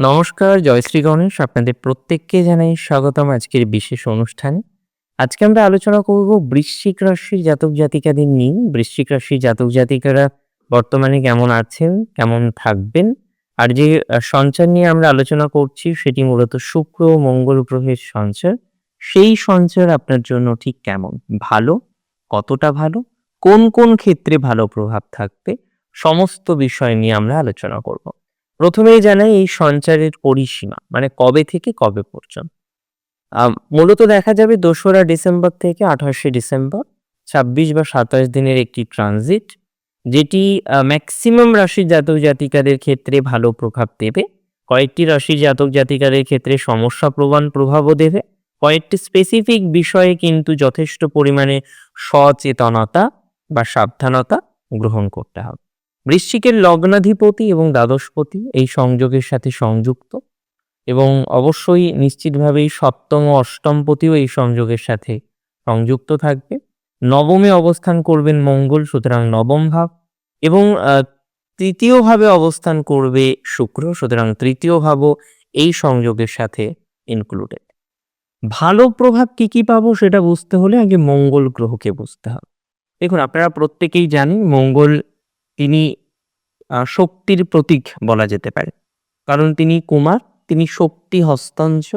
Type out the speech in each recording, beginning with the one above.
নমস্কার জয়শ্রী গণেশ। আপনাদের প্রত্যেককে জানাই স্বাগতম আজকের বিশেষ অনুষ্ঠানে। আজকে আমরা আলোচনা করব বৃশ্চিক রাশির জাতক জাতিকাদের নিয়ে। বৃশ্চিক রাশির জাতক জাতিকারা বর্তমানে কেমন আছেন, কেমন থাকবেন? আর যে সঞ্চার নিয়ে আমরা আলোচনা করছি সেটি মূলত শুক্র মঙ্গল গ্রহের সঞ্চার। সেই সঞ্চার আপনার জন্য ঠিক কেমন? ভালো? কতটা ভালো? কোন কোন ক্ষেত্রে ভালো প্রভাব থাকবে? সমস্ত বিষয় নিয়ে আমরা আলোচনা করব। প্রথমেই জানাই এই সঞ্চারের পরিসীমা মানে কবে থেকে কবে পর্যন্ত। মূলত দেখা যাবে দোসরা ডিসেম্বর থেকে আঠাশে ডিসেম্বর, ছাব্বিশ বা সাতাশ দিনের একটি ট্রানজিট, যেটি ম্যাক্সিমাম রাশির জাতক জাতিকাদের ক্ষেত্রে ভালো প্রভাব দেবে। কয়েকটি রাশির জাতক জাতিকাদের ক্ষেত্রে সমস্যা প্রবণ প্রভাবও দেবে। কয়েকটি স্পেসিফিক বিষয়ে কিন্তু যথেষ্ট পরিমাণে সচেতনতা বা সাবধানতা গ্রহণ করতে হবে। বৃশ্চিকের লগ্নাধিপতি এবং দ্বাদশপতি এই সংযোগের সাথে সংযুক্ত এবং অবশ্যই নিশ্চিতভাবেই সপ্তম ও অষ্টমপতিও এই সংযোগের সাথে সংযুক্ত থাকবে। নবমে অবস্থান করবেন মঙ্গল সুতরাং নবম ভাব এবং আহ, তৃতীয় ভাবে অবস্থান করবে শুক্র সুতরাং তৃতীয় ভাবও এই সংযোগের সাথে ইনক্লুডেড ভালো প্রভাব কি কি পাবো সেটা বুঝতে হলে আগে মঙ্গল গ্রহকে বুঝতে হবে। দেখুন আপনারা প্রত্যেকেই জানেন মঙ্গল তিনি শক্তির প্রতীক বলা যেতে পারে। কারণ তিনি কুমার, তিনি শক্তি হস্তাংশ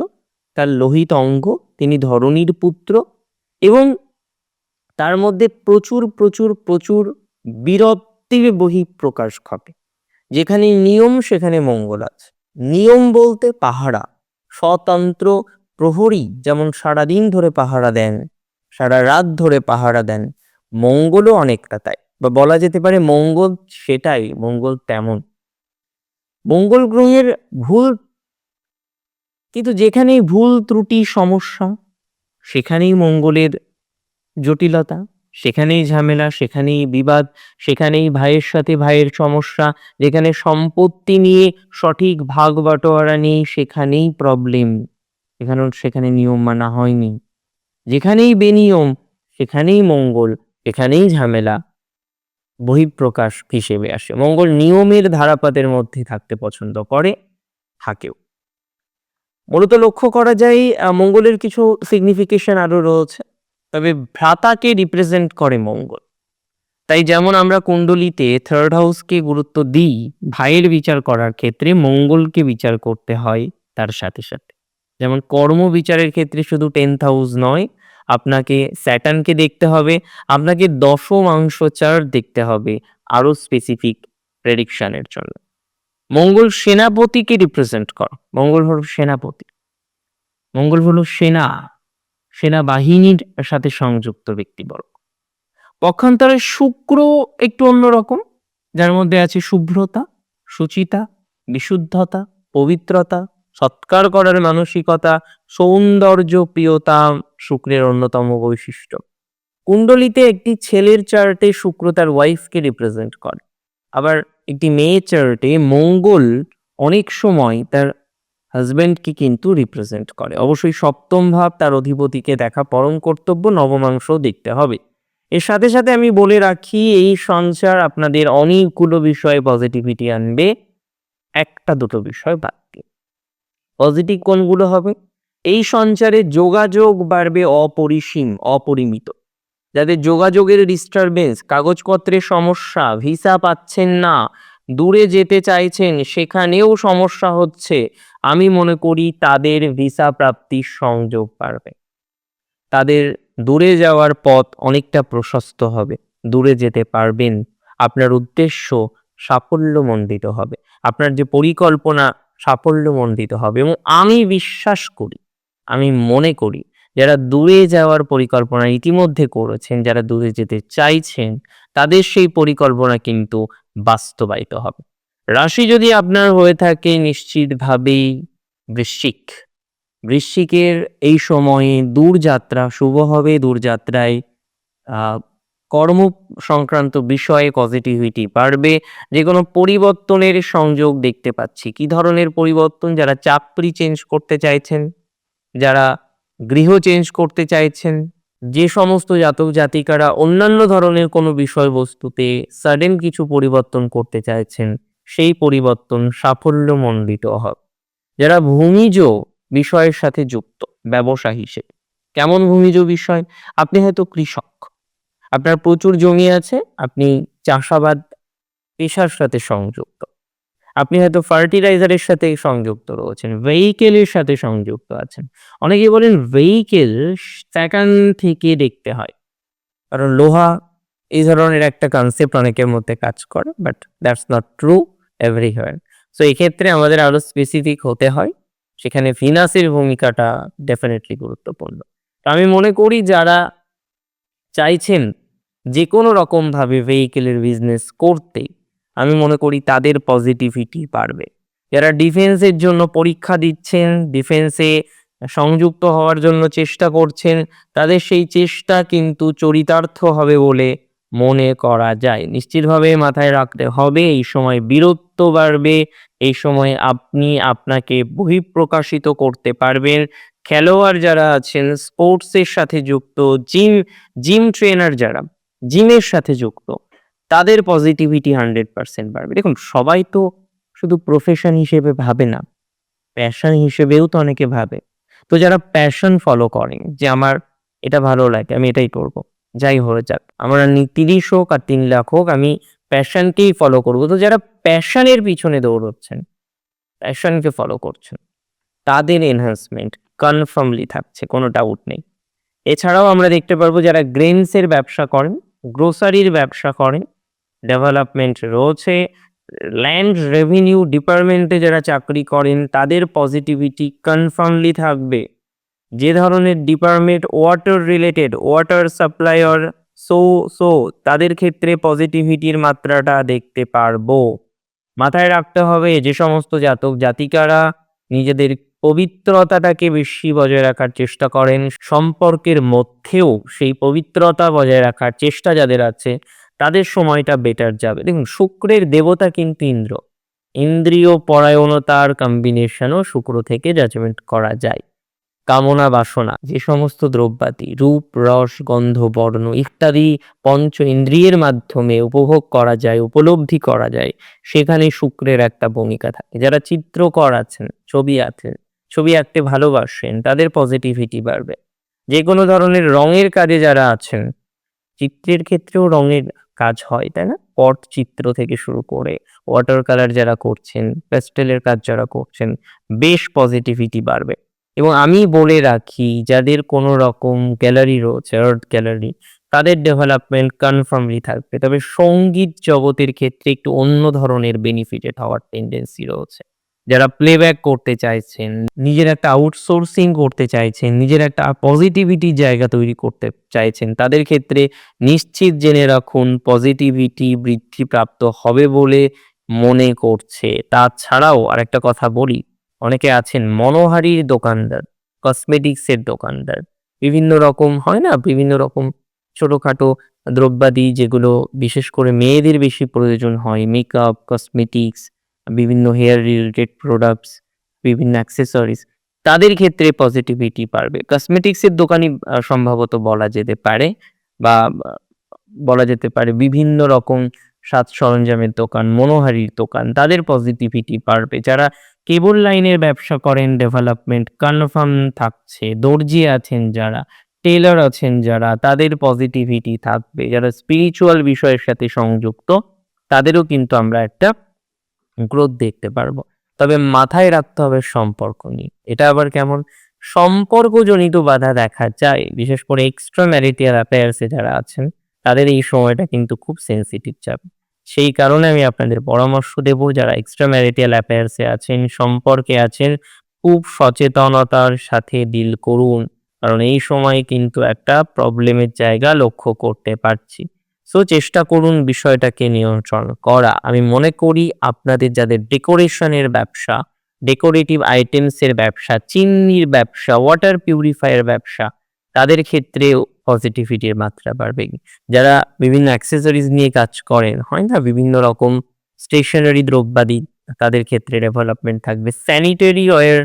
তার লোহিত অঙ্গ, তিনি ধরণীর পুত্র এবং তার মধ্যে প্রচুর প্রচুর প্রচুর বীরত্বের বহিঃপ্রকাশ ঘটে। যেখানে নিয়ম, সেখানে মঙ্গল আছে। নিয়ম বলতে পাহারা, স্বতন্ত্র প্রহরী যেমন সারাদিন ধরে পাহারা দেন, সারা রাত ধরে পাহারা দেন, মঙ্গলও অনেকটা তাই। বা বলা যেতে পারে মঙ্গল সেটাই, মঙ্গল তেমন। মঙ্গল গ্রহের ভুল, কিন্তু যেখানেই ভুল, ত্রুটি, সমস্যা, সেখানেই মঙ্গলের জটিলতা, সেখানেই ঝামেলা, সেখানেই বিবাদ, সেখানেই ভাইয়ের সাথে ভাইয়ের সমস্যা, যেখানে সম্পত্তি নিয়ে সঠিক ভাগ বাটোয়ারা নেই, সেখানেই প্রবলেম এখানে সেখানে নিয়ম মানা হয়নি। যেখানেই বেনিয়ম, সেখানেই মঙ্গল এখানেই ঝামেলা। বহিঃপ্রকাশ হিসেবে আসে। মঙ্গল নিয়মের ধারাপাতের মধ্যে থাকতে পছন্দ করে, থাকেও। মূলত লক্ষ্য করা যায় মঙ্গলের কিছু সিগনিফিকেশন আরও রয়েছে। তবে ভ্রাতাকে রিপ্রেজেন্ট করে মঙ্গল। তাই যেমন আমরা কুণ্ডলিতে থার্ড হাউসকে গুরুত্ব দিই, ভাইয়ের বিচার করার ক্ষেত্রে মঙ্গলকে বিচার করতে হয় তার সাথে সাথে। যেমন কর্ম বিচারের ক্ষেত্রে শুধু টেন্থ হাউস নয় আপনাকে স্যাটার্নকে দেখতে হবে, আপনাকে দশমাংশ চার্ট দেখতে হবে আরও স্পেসিফিক প্রেডিকশনের জন্য। মঙ্গল সেনাপতিকে রিপ্রেজেন্ট কর। মঙ্গল হল সেনাপতি। মঙ্গল হল সেনা, সেনাবাহিনীর সাথে সংযুক্ত ব্যক্তি ব্যক্তিবর্গ। পক্ষান্তরে শুক্র একটু অন্যরকম যার মধ্যে আছে শুভ্রতা, সুচিতা, বিশুদ্ধতা, পবিত্রতা, সৎকার করার মানসিকতা, সৌন্দর্য, প্রিয়তা শুক্রের অন্যতম বৈশিষ্ট্য। কুণ্ডলিতে একটি ছেলের চার্টে শুক্র তার ওয়াইফকে রিপ্রেজেন্ট করে। আবার একটি মেয়ে চার্টে মঙ্গল অনেক সময় তার হাজব্যান্ডকে কিন্তু রিপ্রেজেন্ট করে। অবশ্যই সপ্তম ভাব তার অধিপতিকে দেখা পরম কর্তব্য নবমাংশ দেখতে হবে। এর সাথে সাথে আমি বলে রাখি, এই সঞ্চার আপনাদের অনেকগুলো বিষয়ে পজিটিভিটি আনবে। একটা দুটো বিষয় বাদ পজিটিভ কোনগুলো হবে? এই সঞ্চারে যোগাযোগ বাড়বে অপরিসীম, অপরিমিত। যাদের যোগাযোগের ডিস্টারবেন্স কাগজপত্রের সমস্যা ভিসা পাচ্ছেন না, দূরে যেতে চাইছেন, সেখানেও সমস্যা হচ্ছে। আমি মনে করি তাদের ভিসা প্রাপ্তির সংযোগ বাড়বে। তাদের দূরে যাওয়ার পথ অনেকটা প্রশস্ত হবে। দূরে যেতে পারবেন। আপনার উদ্দেশ্য সাফল্যমণ্ডিত হবে। আপনার যে পরিকল্পনা সাফল্যমণ্ডিত হবে। এবং আমি বিশ্বাস করি আমি মনে করি যারা দূরে যাওয়ার পরিকল্পনা ইতিমধ্যে করেছেন, যারা দূরে যেতে চাইছেন, তাদের সেই পরিকল্পনা কিন্তু বাস্তবায়িত হবে। রাশি যদি আপনার হয়ে থাকে নিশ্চিতভাবেই বৃশ্চিক। বৃশ্চিকের এই সময়ে দূরযাত্রা শুভ হবে। দূরযাত্রায় কর্ম সংক্রান্ত বিষয়ে পজিটিভিটি বাড়বে। যে কোনো পরিবর্তনের সংযোগ দেখতে পাচ্ছি। কি ধরনের পরিবর্তন? যারা চাকরি চেঞ্জ করতে চাইছেন যারা গৃহ চেঞ্জ করতে চাইছেন, যে সমস্ত জাতক জাতিকারা অন্যান্য ধরনের কোনো বিষয়বস্তুতে সাডেন কিছু পরিবর্তন করতে চাইছেন, সেই পরিবর্তন সাফল্যমণ্ডিত হবে যারা ভূমিজ বিষয়ের সাথে যুক্ত ব্যবসা হিসেবে। কেমন ভূমিজ বিষয়? আপনি হয়তো কৃষক। আপনার প্রচুর জমি আছে, আপনি চাষাবাদ, পেশার সাথে সংযুক্ত। আপনি হয়তো ফার্টিলাইজারের সাথে সংযুক্ত রয়েছেন ভেহিকেলের সাথে সংযুক্ত আছেন। অনেকে বলেন ভেহিকেল সেকেন্ড থেকে দেখতে হয়। কারণ লোহা এই ধরনের একটা কনসেপ্ট অনেকের মধ্যে কাজ করে but that's not true everywhere so এক্ষেত্রে আমাদের আরও স্পেসিফিক হতে হয়। সেখানে ফিনান্সের ভূমিকাটা ডেফিনেটলি গুরুত্বপূর্ণ। তো আমি মনে করি যারা চাইছেন যে কোনো রকমভাবে ভেহিকেলের বিজনেস করতে আমি মনে করি তাদের পজিটিভিটি বাড়বে। যারা ডিফেন্সের জন্য পরীক্ষা দিচ্ছেন ডিফেন্সে সংযুক্ত হওয়ার জন্য চেষ্টা করছেন, তাদের সেই চেষ্টা কিন্তু চরিতার্থ হবে বলে মনে করা যায়। নিশ্চিতভাবে মাথায় রাখতে হবে, এই সময় বীরত্ব বাড়বে, এই সময় আপনি আপনাকে বহিঃপ্রকাশিত করতে পারবেন। খেলোয়াড় যারা আছেন স্পোর্টসের সাথে যুক্ত জিম জিম ট্রেনার যারা জিমের সাথে যুক্ত তাদের পজিটিভিটি হান্ড্রেড পার্সেন্ট বাড়বে। দেখুন, সবাই তো শুধু প্রফেশন হিসেবে ভাবে না প্যাশন হিসেবেও তো অনেকে ভাবে। তো যারা প্যাশন ফলো করেন যে আমার এটা ভালো লাগে, আমি এটাই করব, যাই হয়ে যাক, আমার তিরিশ হোক আর তিন লাখ হোক, আমি প্যাশনকেই ফলো করব। তো যারা প্যাশনের পিছনে দৌড়চ্ছেন প্যাশনকে ফলো করছেন, তাদের এনহান্সমেন্ট কনফার্মলি থাকছে, কোনো ডাউট নেই। এছাড়াও আমরা দেখতে পারব, যারা গ্রেনসের ব্যবসা করেন গ্রোসারির ব্যবসা করেন ডেভেলপমেন্ট রয়েছে। ল্যান্ড রেভিনিউ ডিপার্টমেন্টে যারা চাকরি করেন, তাদের পজিটিভিটি কনফার্মলি থাকবে। যে ধরনের department water related water supplier so so তাদের ক্ষেত্রে পজিটিভিটির মাত্রাটা দেখতে পারব। মাথায় রাখতে হবে যে সমস্ত জাতক জাতিকারা নিজেদের পবিত্রতাটাকে বেশি বজায় রাখার চেষ্টা করেন। সম্পর্কের মধ্যেও সেই পবিত্রতা বজায় রাখার চেষ্টা যাদের আছে তাদের সময়টা বেটার যাবে। দেখুন, শুক্রের দেবতা কিন্তু ইন্দ্র। ইন্দ্রিয় পরায়ণতার কম্বিনেশনও শুক্র থেকে জাজমেন্ট করা যায়। কামনা বাসনা, যে সমস্ত দ্রব্যাদি, রূপ, রস, গন্ধ, বর্ণ ইত্যাদি পঞ্চ ইন্দ্রিয়ের মাধ্যমে উপভোগ করা যায়, উপলব্ধি করা যায়, সেখানে শুক্রের একটা ভূমিকা থাকে। যারা চিত্রকর আছেন, ছবি আছেন ছবি আঁকতে ভালোবাসেন, তাদের পজিটিভিটি বাড়বে। যে কোনো ধরনের রঙের কাজে যারা আছেন, চিত্রের ক্ষেত্রেও রঙের কাজ হয়, তাই না? পট চিত্র থেকে শুরু করে ওয়াটার কালার যারা করছেন প্যাস্টেলের কাজ যারা করছেন, বেশ পজিটিভিটি বাড়বে। এবং আমি বলে রাখি, যাদের কোনো রকম গ্যালারি রয়েছে আর্ট গ্যালারি তাদের ডেভেলপমেন্ট কনফার্মলি থাকবে। তবে সংগীত জগতের ক্ষেত্রে একটু অন্য ধরনের বেনিফিটেড হওয়ার টেন্ডেন্সি রয়েছে। যারা প্লেব্যাক করতে চাইছেন, নিজের একটা আউটসোর্সিং করতে চাইছেন, নিজের একটা পজিটিভিটি জায়গা তৈরি করতে চাইছেন, তাদের ক্ষেত্রে নিশ্চিত জেনে রাখুন পজিটিভিটি বৃদ্ধিপ্রাপ্ত হবে বলে মনে করছে। তাছাড়াও আরেকটা কথা বলি, অনেকে আছেন মনোহারির দোকানদার কসমেটিক্সের দোকানদার। বিভিন্ন রকম হয় না? বিভিন্ন রকম ছোটখাটো দ্রব্যাদি যেগুলো বিশেষ করে মেয়েদের বেশি প্রয়োজন হয় মেকআপ কসমেটিক্স বিভিন্ন হেয়ার রিলেটেড প্রোডাক্টস বিভিন্ন অ্যাক্সেসরিজ তাদের ক্ষেত্রে পজিটিভিটি পারবে কসমেটিক্সের দোকানই সম্ভবত বলা যেতে পারে বা বলা যেতে পারে বিভিন্ন রকম সাজ সরঞ্জামের দোকান, মনোহারির দোকান, তাদের পজিটিভিটি পারবে যারা কেবল লাইনের ব্যবসা করেন ডেভেলপমেন্ট কনফার্ম থাকছে, দর্জি আছেন যারা টেলার আছেন যারা, তাদের পজিটিভিটি থাকবে। যারা স্পিরিচুয়াল বিষয়ের সাথে সংযুক্ত, তাদেরও কিন্তু আমরা একটা গ্রোথ দেখতে পারব। তবে মাথায় রাখতে হবে সম্পর্ক নিয়ে। এটা আবার কেমন? সম্পর্কজনিত বাধা দেখা যায়। বিশেষ করে এক্সট্রা ম্যারিটিয়াল অ্যাফেয়ার্সে যারা আছেন, তাদের এই সময়টা কিন্তু খুব সেন্সিটিভ যাবে সেই কারণে আমি আপনাদের পরামর্শ দেব, যারা এক্সট্রা ম্যারিটিয়াল অ্যাফেয়ার্সে আছেন, সম্পর্কে আছেন, খুব সচেতনতার সাথে ডিল করুন। কারণ এই সময় কিন্তু একটা প্রবলেমের জায়গা লক্ষ্য করতে পারছি। সো চেষ্টা করুন বিষয়টাকে নিয়ন্ত্রণ করা। আমি মনে করি আপনাদের যাদের ডেকোরেশনের ব্যবসা, ডেকোরেটিভ আইটেমসের ব্যবসা চিন্নির ব্যবসা, ওয়াটার পিউরিফায়ার ব্যবসা, তাদের ক্ষেত্রেও পজিটিভিটির মাত্রা বাড়বে। যারা বিভিন্ন অ্যাক্সেসরিজ নিয়ে কাজ করেন, হয় না? বিভিন্ন রকম স্টেশনারি দ্রব্যাদি, তাদের ক্ষেত্রে ডেভেলপমেন্ট থাকবে। স্যানিটারি ওয়্যার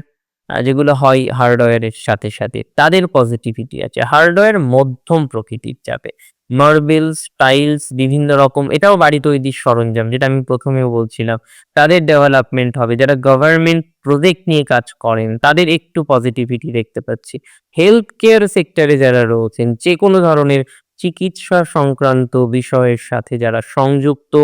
যেগুলো হয় হার্ডওয়্যারের সাথে সাথে, তাদের পজিটিভিটি আছে। হার্ডওয়্যার মধ্যম প্রকৃতির যাবে মার্বেলস টাইলস বিভিন্ন রকম, এটাও বাড়ি তৈরির সরঞ্জাম, যেটা আমি প্রথমেও বলছিলাম। তাদের ডেভেলপমেন্ট হবে। যারা গভর্নমেন্ট প্রজেক্ট নিয়ে কাজ করেন, তাদের একটু পজিটিভিটি দেখতে পাচ্ছি। হেলথ কেয়ার সেক্টরে যারা রয়েছেন যে কোনো ধরনের চিকিৎসা সংক্রান্ত বিষয়ের সাথে যারা সংযুক্ত,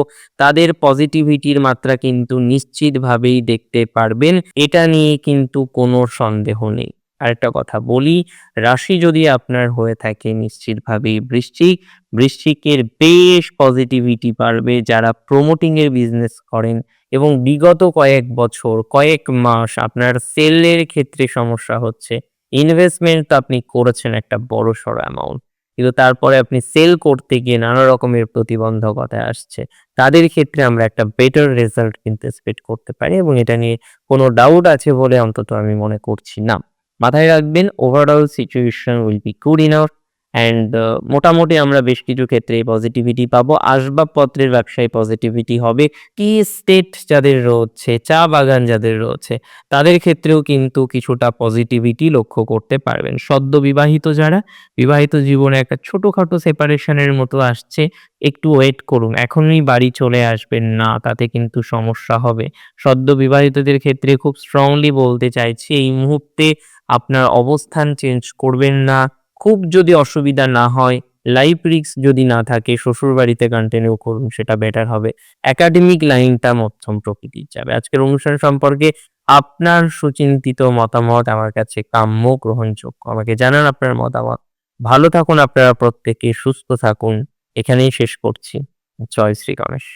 তাদের পজিটিভিটির মাত্রা কিন্তু নিশ্চিতভাবেই দেখতে পারবেন। এটা নিয়ে কিন্তু কোনো সন্দেহ নেই। আরেকটা কথা বলি, রাশি যদি আপনার হয়ে থাকে নিশ্চিতভাবেই বৃশ্চিক বৃশ্চিকের বেশ পজিটিভিটি পারবে যারা প্রমোটিং এর বিজনেস করেন এবং বিগত কয়েক বছর, কয়েক মাস আপনার সেলের ক্ষেত্রে সমস্যা হচ্ছে। ইনভেস্টমেন্ট তো আপনি করেছেন একটা বড় সড়ো অ্যামাউন্ট কিন্তু তারপরে আপনি সেল করতে গিয়ে নানা রকমের প্রতিবন্ধকতা আসছে। তাদের ক্ষেত্রে আমরা একটা বেটার রেজাল্ট কিন্তু এক্সপেক্ট করতে পারি এবং এটা নিয়ে কোনো ডাউট আছে বলে অন্তত আমি মনে করছি না। মাথায় রাখবেন overall situation will be good enough and মোটামুটি আমরা বেশ কিছু ক্ষেত্রে পজিটিভিটি পাবো। আসবাবপত্রের ব্যবসায় পজিটিভিটি হবে। কি স্টেট যাদের রয়েছে, চা বাগান যাদের রয়েছে, তাদের ক্ষেত্রেও কিন্তু কিছুটা পজিটিভিটি লক্ষ্য করতে পারবেন। সদ্য বিবাহিত যারা, বিবাহিত জীবনে একটা ছোটোখাটো সেপারেশনের মতো আসছে, একটু ওয়েট করুন। এখনই বাড়ি চলে আসবেন না, তাতে কিন্তু সমস্যা হবে। সদ্য বিবাহিতদের ক্ষেত্রে খুব স্ট্রংলি বলতে চাইছি, এই মুহূর্তে আপনার অবস্থান চেঞ্জ করবেন না। খুব যদি অসুবিধা না হয় লাইফ রিস্ক যদি না থাকে শ্বশুর বাড়িতে কন্টিনিউ করুন, সেটা বেটার হবে। একাডেমিক লাইনটা মধ্যম প্রকৃতির যাবে আজকের অনুষ্ঠান সম্পর্কে আপনার সুচিন্তিত মতামত আমার কাছে কাম্য, গ্রহণযোগ্য। আমাকে জানান আপনার মতামত। ভালো থাকুন আপনারা প্রত্যেকে, সুস্থ থাকুন। এখানেই শেষ করছি। জয় শ্রী গণেশ।